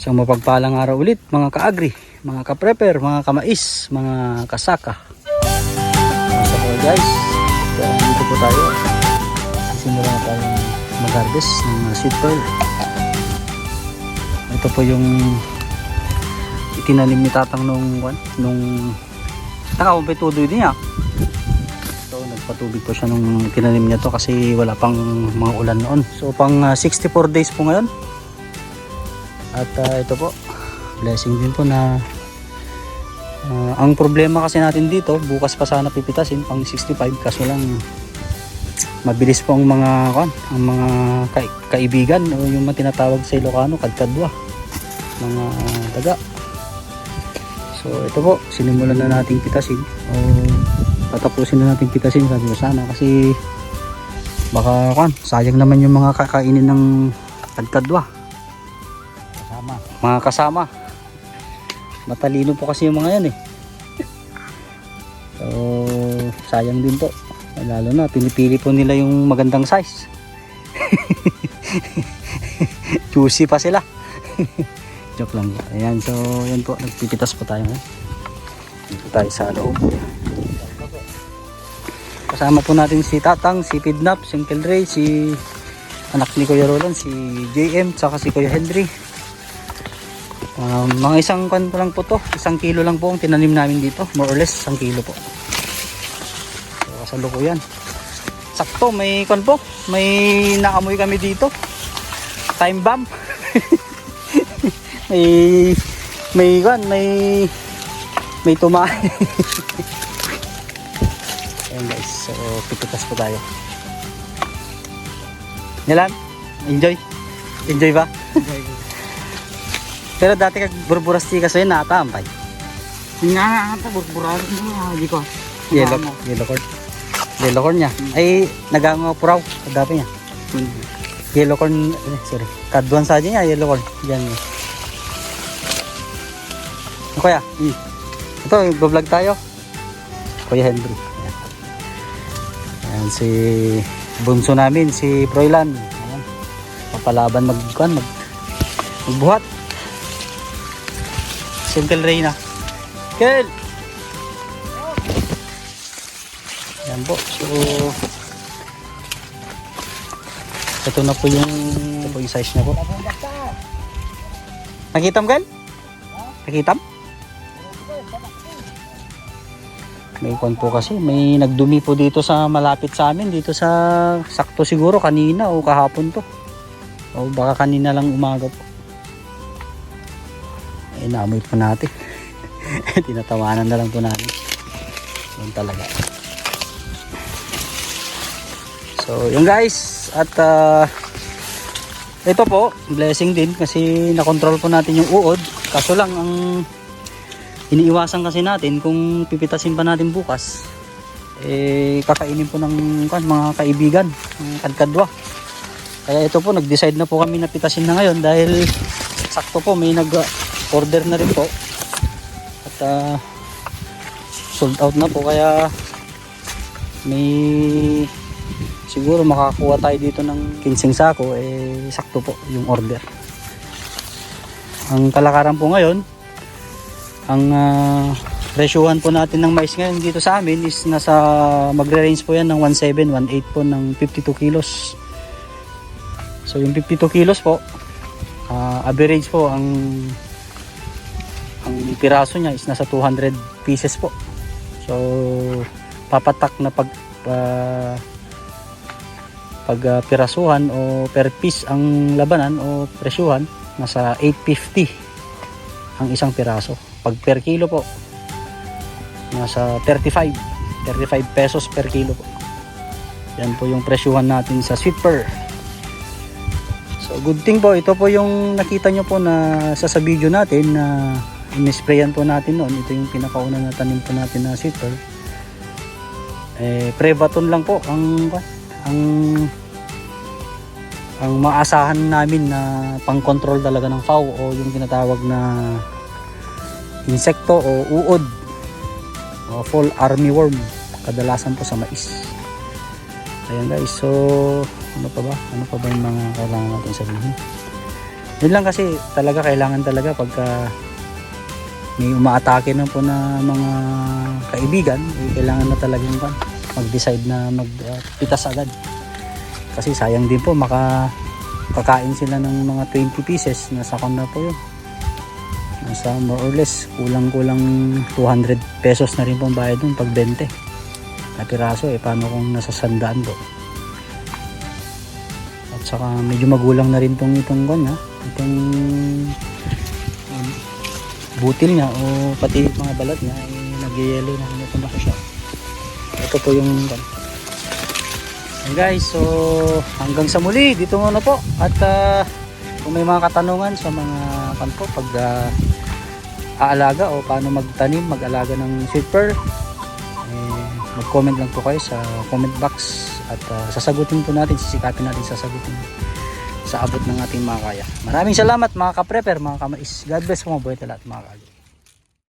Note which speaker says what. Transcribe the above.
Speaker 1: Isang mapagpalang araw ulit mga ka-agri, mga ka-prepper, mga kamais, mga kasaka. So guys, kaya dito po tayo. Sisimula na tayo mag-harvest ng sweet pearl. Ito po yung itinanim ni Tatang nung nung nakakumpay tuloy niya. So nagpatubig po siya nung tinanim niya to kasi wala pang mga ulan noon. So pang ah, 64 days po ngayon. At ah, ito po, blessing din po na ah, ang problema kasi natin dito, bukas pa sana pipitasin pang 65 kaso lang mabilis po ang mga kan, ang mga ka- kaibigan o yung mga tinatawag sa Ilocano, kadkadwa, mga daga. So ito po, sinimulan na nating pitasin o patapusin na natin pitasin sabi ko sana kasi baka kan, sayang naman yung mga kakainin ng kadkadwa. Mga kasama. Matalino po kasi yung mga yan eh. So sayang din po. Lalo na pinipili po nila yung magandang size. Juicy pa sila. Joke lang. Ayan so yan po. Nagpipitas po tayo ngayon. Dito tayo sa loob. Kasama po natin si Tatang, si Pidnap, si Uncle Ray, si anak ni Kuya Roland, si JM, saka si Kuya Henry Um, mga isang kwan po lang po to, isang kilo lang po ang tinanim namin dito, more or less isang kilo po. So, kasalukuyan. Sakto, may kwan po, may naamoy kami dito. Time bomb. may may kwan, may may tumahay. Ayan guys, so pipitas po tayo. Nilan, enjoy. Enjoy ba? Pero dati kag burburasti kasi natambay.
Speaker 2: Nga nga ata, burburado mo. Hindi ko.
Speaker 1: Yellow, yellow corn. Yellow corn niya. Ay, nagangapuraw. Dati niya. Yellow corn, eh, sorry. Kadwan sa niya, yellow corn. Yan. Kuya,
Speaker 2: Hmm.
Speaker 1: ito, vlog tayo. Kuya Henry. Ayan. Ayan, si bunso namin, si Froilan. Ayan. Papalaban mag, mag, magbuhat. Si Uncle Reyna. Kel! Yan po. So, ito na po yung, ito po yung size niya po. Nakita mo, Kel? Nakita mo? May kwan po kasi, may nagdumi po dito sa malapit sa amin, dito sa sakto siguro kanina o kahapon to. O baka kanina lang umaga po. Ay, naamoy po natin. Tinatawanan na lang po natin. Yun talaga. So, yun guys. At ah, ito po, blessing din kasi nakontrol po natin yung uod. Kaso lang, ang iniiwasan kasi natin kung pipitasin pa natin bukas, eh, kakainin po ng kan, mga kaibigan, ng kadkadwa. Kaya ito po, nag-decide na po kami na pitasin na ngayon dahil sakto po, may nag-order na rin po. At ah, sold out na po. Kaya may siguro makakuha tayo dito ng 15 sako eh sakto po yung order. Ang kalakaran po ngayon ang uh, presyuhan po natin ng mais ngayon dito sa amin is nasa magre-range po yan ng 17, 18 po ng 52 kilos. So yung 52 kilos po ah, average po ang ang piraso niya is nasa 200 pieces po. So papatak na pag pa- pag ah, pirasuhan o per piece ang labanan o presyuhan nasa 850 ang isang piraso. Pag per kilo po nasa 35 35 pesos per kilo po. Yan po yung presyuhan natin sa sweet pearl so good thing po ito po yung nakita nyo po na sa sa video natin na inisprayan po natin noon. Ito yung pinakauna na tanim po natin na pearl eh prebaton lang po ang ang ang maasahan namin na pang-control talaga ng FAO o yung tinatawag na insekto o uod o fall armyworm kadalasan po sa mais. Ayan guys. So ano pa ba? Ano pa ba yung mga kailangan natin sabihin? Yun lang kasi talaga kailangan talaga pagka may umaatake na po na mga kaibigan, eh, kailangan na talagang kan, mag-decide na magpitas agad. Kasi sayang din po maka kakain sila ng mga 20 pieces nasa kon na po yun. Nasa more or less kulang-kulang 200 pesos na rin po ang bayad dun pag 20 na piraso eh paano kung nasa sandaan po at saka medyo magulang na rin tong itong kon ha itong butil niya o pati mga balat niya ay nagyayelo na ito na siya. Ito po yung Hey guys, so hanggang sa muli dito muna po. At ah, kung may mga katanungan sa mga kan po pag ah, aalaga o paano magtanim, mag-alaga ng sweet pearl eh, mag-comment lang po kayo sa comment box. At ah, sasagutin po natin, sisikapin natin sasagutin sa abot ng ating mga kaya. Maraming salamat mga ka-prepper, mga kamais. God bless po mga buhay lahat mga kaya.